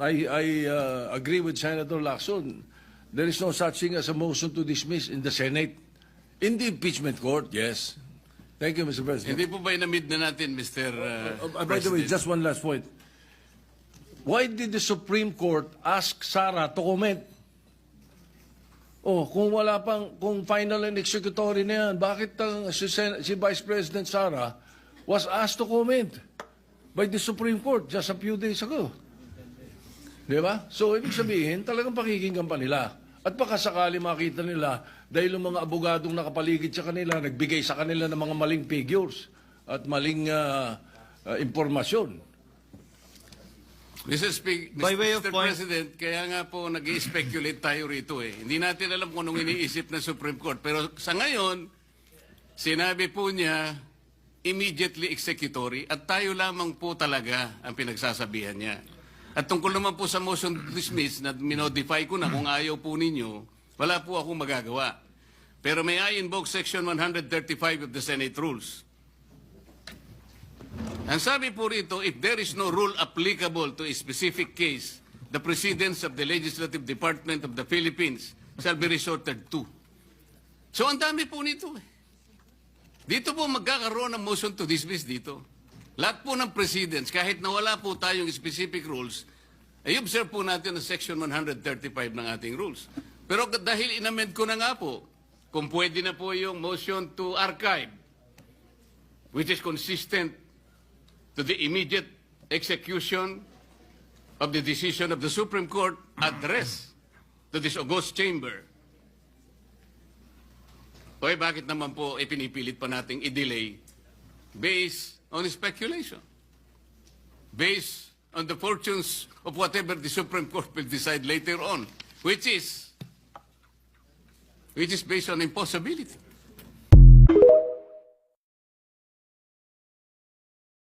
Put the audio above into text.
I, I uh, agree with Senator Lacson. There is no such thing as a motion to dismiss in the Senate. In the impeachment court, yes. Thank you, Mr. President. Hindi po ba inamid na natin, Mr. Uh, Uh, by the way, President? just one last point. Why did the Supreme Court ask Sara to comment? Oh, kung wala pang, kung final and executory na yan, bakit ang si, Sen- si Vice President Sara was asked to comment by the Supreme Court just a few days ago? Di ba? So, ibig sabihin, talagang pakikinggan pa nila. At baka sakali makita nila, dahil yung mga abogadong nakapaligid sa kanila, nagbigay sa kanila ng mga maling figures at maling ah, ah, impormasyon. Mr. Speak, By Mr. way of Mr. point- President, kaya nga po nag speculate tayo rito eh. Hindi natin alam kung anong iniisip ng Supreme Court. Pero sa ngayon, sinabi po niya, immediately executory at tayo lamang po talaga ang pinagsasabihan niya. At tungkol naman po sa motion to dismiss na minodify ko na kung ayaw po ninyo, wala po akong magagawa. Pero may I invoke Section 135 of the Senate Rules. Ang sabi po rito, if there is no rule applicable to a specific case, the precedence of the Legislative Department of the Philippines shall be resorted to. So ang dami po nito eh. Dito po magkakaroon ng motion to dismiss dito. Lahat po ng precedents, kahit na wala po tayong specific rules, ay observe po natin ang Section 135 ng ating rules. Pero dahil inamend ko na nga po, kung pwede na po yung motion to archive, which is consistent to the immediate execution of the decision of the Supreme Court addressed to this august chamber. Oy, bakit naman po ipinipilit pa nating i-delay based on speculation? Based on the fortunes of whatever the Supreme Court will decide later on, which is which is based on impossibility.